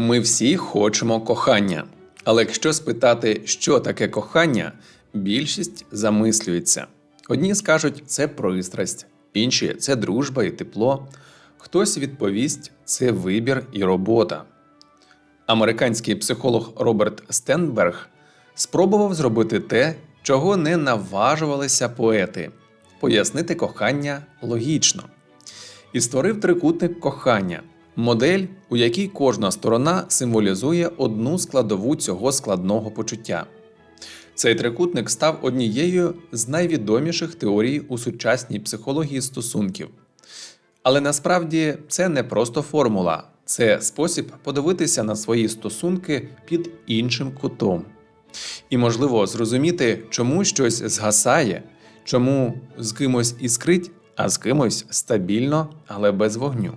Ми всі хочемо кохання. Але якщо спитати, що таке кохання, більшість замислюється. Одні скажуть, це пристрасть, інші це дружба і тепло. Хтось відповість, це вибір і робота. Американський психолог Роберт Стенберг спробував зробити те, чого не наважувалися поети пояснити кохання логічно. І створив трикутник кохання модель, у якій кожна сторона символізує одну складову цього складного почуття. Цей трикутник став однією з найвідоміших теорій у сучасній психології стосунків. Але насправді це не просто формула, це спосіб подивитися на свої стосунки під іншим кутом. І можливо зрозуміти, чому щось згасає, чому з кимось іскрить, а з кимось стабільно, але без вогню.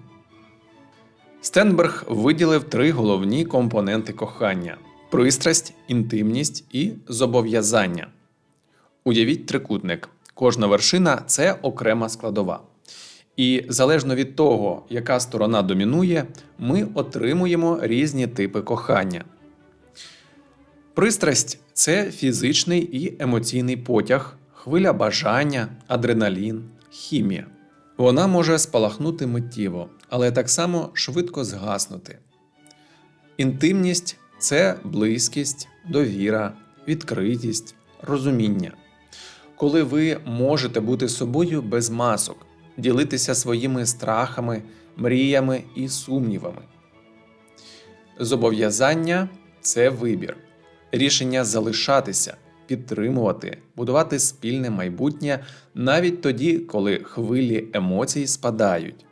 Стенберг виділив три головні компоненти кохання: пристрасть, інтимність і зобов'язання. Уявіть трикутник. Кожна вершина це окрема складова. І залежно від того, яка сторона домінує, ми отримуємо різні типи кохання. Пристрасть це фізичний і емоційний потяг, хвиля бажання, адреналін, хімія. Вона може спалахнути миттєво, але так само швидко згаснути. Інтимність це близькість, довіра, відкритість, розуміння. Коли ви можете бути собою без масок, ділитися своїми страхами, мріями і сумнівами. Зобов'язання це вибір, рішення залишатися, підтримувати, будувати спільне майбутнє навіть тоді, коли хвилі емоцій спадають.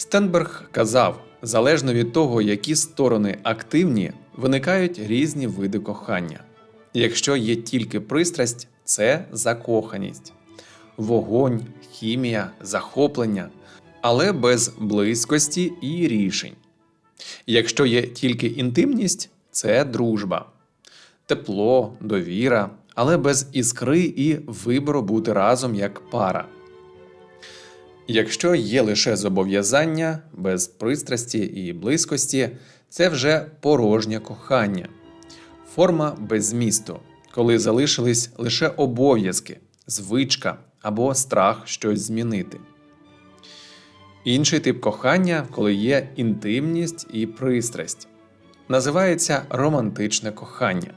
Стенберг казав: залежно від того, які сторони активні, виникають різні види кохання. Якщо є тільки пристрасть, це закоханість, вогонь, хімія, захоплення, але без близькості і рішень. Якщо є тільки інтимність, це дружба, тепло, довіра, але без іскри і вибору бути разом як пара. Якщо є лише зобов'язання без пристрасті і близькості, це вже порожнє кохання, форма без змісту, коли залишились лише обов'язки, звичка або страх щось змінити. Інший тип кохання, коли є інтимність і пристрасть, називається романтичне кохання,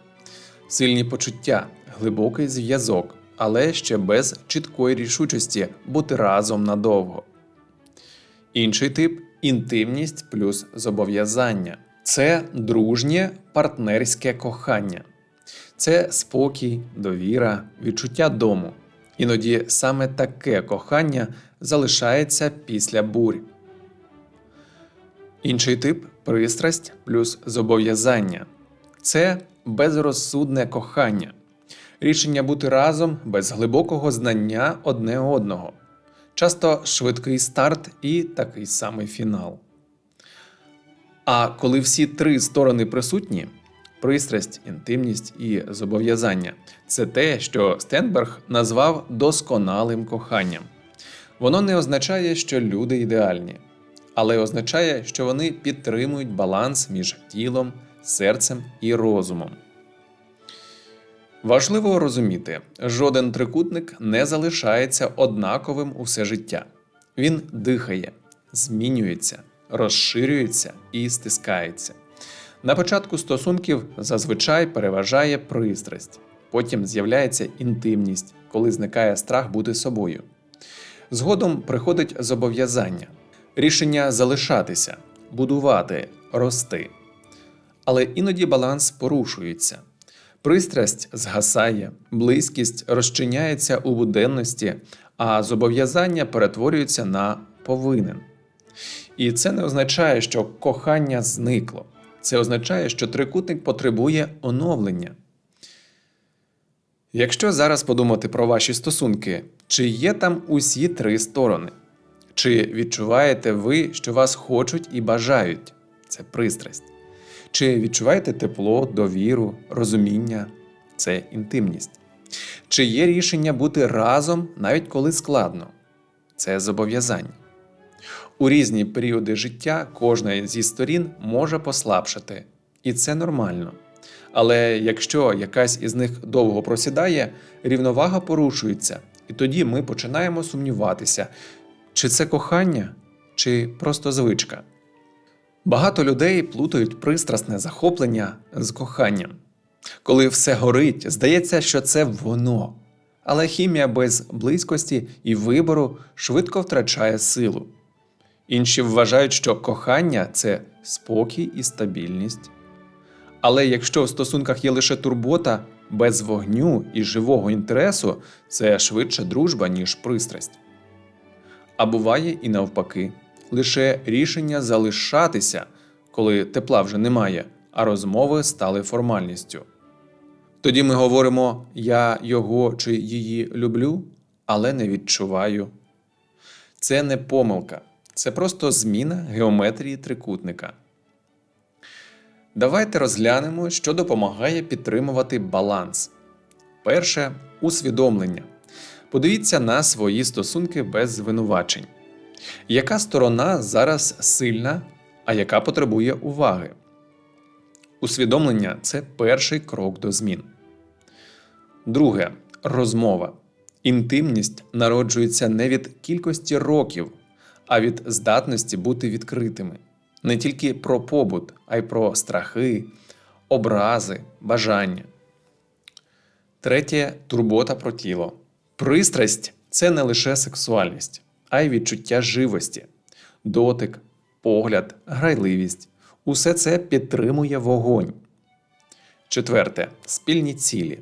сильні почуття, глибокий зв'язок, але ще без чіткої рішучості бути разом надовго. Інший тип інтимність плюс зобов'язання. Це дружнє партнерське кохання, це спокій, довіра, відчуття дому. Іноді саме таке кохання залишається після бурь. Інший тип пристрасть плюс зобов'язання. Це безрозсудне кохання, рішення бути разом без глибокого знання одне одного, часто швидкий старт і такий самий фінал. А коли всі три сторони присутні пристрасть, інтимність і зобов'язання це те, що Стенберг назвав досконалим коханням. Воно не означає, що люди ідеальні, але означає, що вони підтримують баланс між тілом, серцем і розумом. Важливо розуміти, жоден трикутник не залишається однаковим усе життя. Він дихає, змінюється, розширюється і стискається. На початку стосунків зазвичай переважає пристрасть, потім з'являється інтимність, коли зникає страх бути собою. Згодом приходить зобов'язання, рішення залишатися, будувати, рости. Але іноді баланс порушується. Пристрасть згасає, близькість розчиняється у буденності, а зобов'язання перетворюються на повинен. І це не означає, що кохання зникло. Це означає, що трикутник потребує оновлення. Якщо зараз подумати про ваші стосунки, чи є там усі три сторони? Чи відчуваєте ви, що вас хочуть і бажають? Це пристрасть. Чи відчуваєте тепло, довіру, розуміння це інтимність? Чи є рішення бути разом навіть коли складно? Це зобов'язання. У різні періоди життя кожна зі сторін може послабшати, і це нормально. Але якщо якась із них довго просідає, рівновага порушується, і тоді ми починаємо сумніватися, чи це кохання, чи просто звичка. Багато людей плутають пристрасне захоплення з коханням. Коли все горить, здається, що це воно. Але хімія без близькості і вибору швидко втрачає силу. Інші вважають, що кохання це спокій і стабільність. Але якщо в стосунках є лише турбота без вогню і живого інтересу, це швидше дружба, ніж пристрасть. А буває і навпаки, лише рішення залишатися, коли тепла вже немає, а розмови стали формальністю. Тоді ми говоримо я його чи її люблю, але не відчуваю. Це не помилка, це просто зміна геометрії трикутника. Давайте розглянемо, що допомагає підтримувати баланс. Перше усвідомлення. Подивіться на свої стосунки без звинувачень. Яка сторона зараз сильна, а яка потребує уваги? Усвідомлення це перший крок до змін. Друге розмова. Інтимність народжується не від кількості років, а від здатності бути відкритими. Не тільки про побут, а й про страхи, образи, бажання. Третє турбота про тіло. Пристрасть це не лише сексуальність, а й відчуття живості, дотик, погляд, грайливість. Усе це підтримує вогонь. Четверте спільні цілі.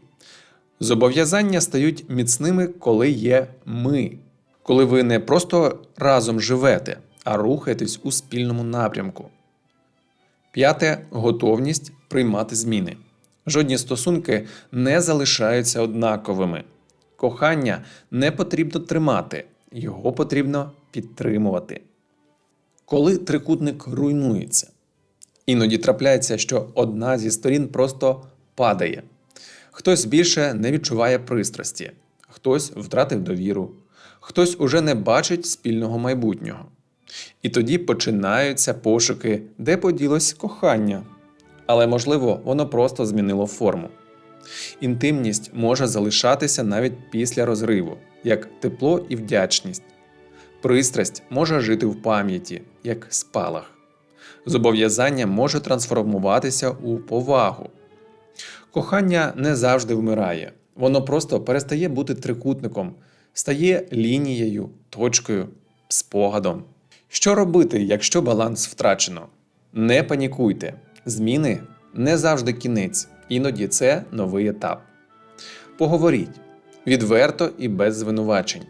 Зобов'язання стають міцними, коли є ми, коли ви не просто разом живете, а рухаєтесь у спільному напрямку. П'яте готовність приймати зміни. Жодні стосунки не залишаються однаковими. Кохання не потрібно тримати, його потрібно підтримувати. Коли трикутник руйнується, іноді трапляється, що одна зі сторін просто падає. Хтось більше не відчуває пристрасті, хтось втратив довіру, хтось уже не бачить спільного майбутнього. І тоді починаються пошуки, де поділось кохання. Але можливо, воно просто змінило форму. Інтимність може залишатися навіть після розриву, як тепло і вдячність. Пристрасть може жити в пам'яті, як спалах. Зобов'язання може трансформуватися у повагу. Кохання не завжди вмирає, воно просто перестає бути трикутником, стає лінією, точкою, спогадом. Що робити, якщо баланс втрачено? Не панікуйте. Зміни не завжди кінець, іноді це новий етап. Поговоріть відверто і без звинувачень.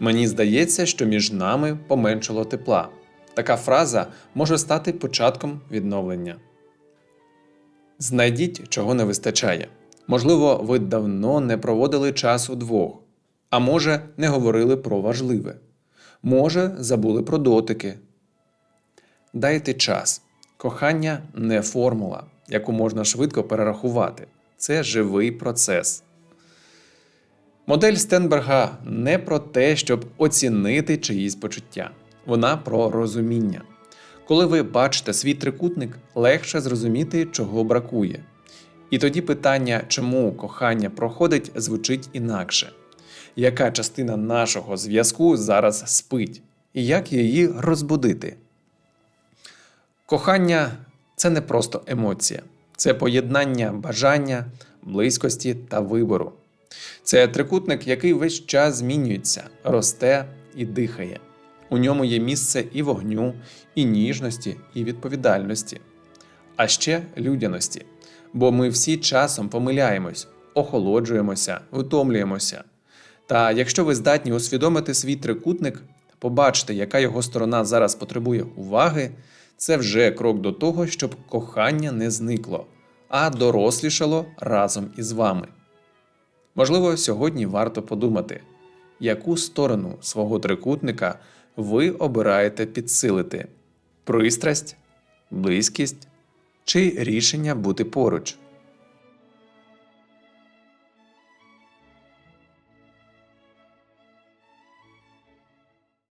Мені здається, що між нами поменшало тепла. Така фраза може стати початком відновлення. Знайдіть, чого не вистачає. Можливо, ви давно не проводили час удвох, а може, не говорили про важливе. Може, забули про дотики. Дайте час. Кохання не формула, яку можна швидко перерахувати. Це живий процес. Модель Стенберга не про те, щоб оцінити чиїсь почуття. Вона про розуміння. Коли ви бачите свій трикутник, легше зрозуміти, чого бракує. І тоді питання, чому кохання проходить, звучить інакше. Яка частина нашого зв'язку зараз спить, і як її розбудити? Кохання це не просто емоція, це поєднання бажання, близькості та вибору. Це трикутник, який весь час змінюється, росте і дихає. У ньому є місце і вогню, і ніжності, і відповідальності, а ще людяності. Бо ми всі часом помиляємось, охолоджуємося, втомлюємося. Та якщо ви здатні усвідомити свій трикутник, побачити, яка його сторона зараз потребує уваги, це вже крок до того, щоб кохання не зникло, а дорослішало разом із вами. Можливо, сьогодні варто подумати, яку сторону свого трикутника ви обираєте підсилити пристрасть, близькість чи рішення бути поруч.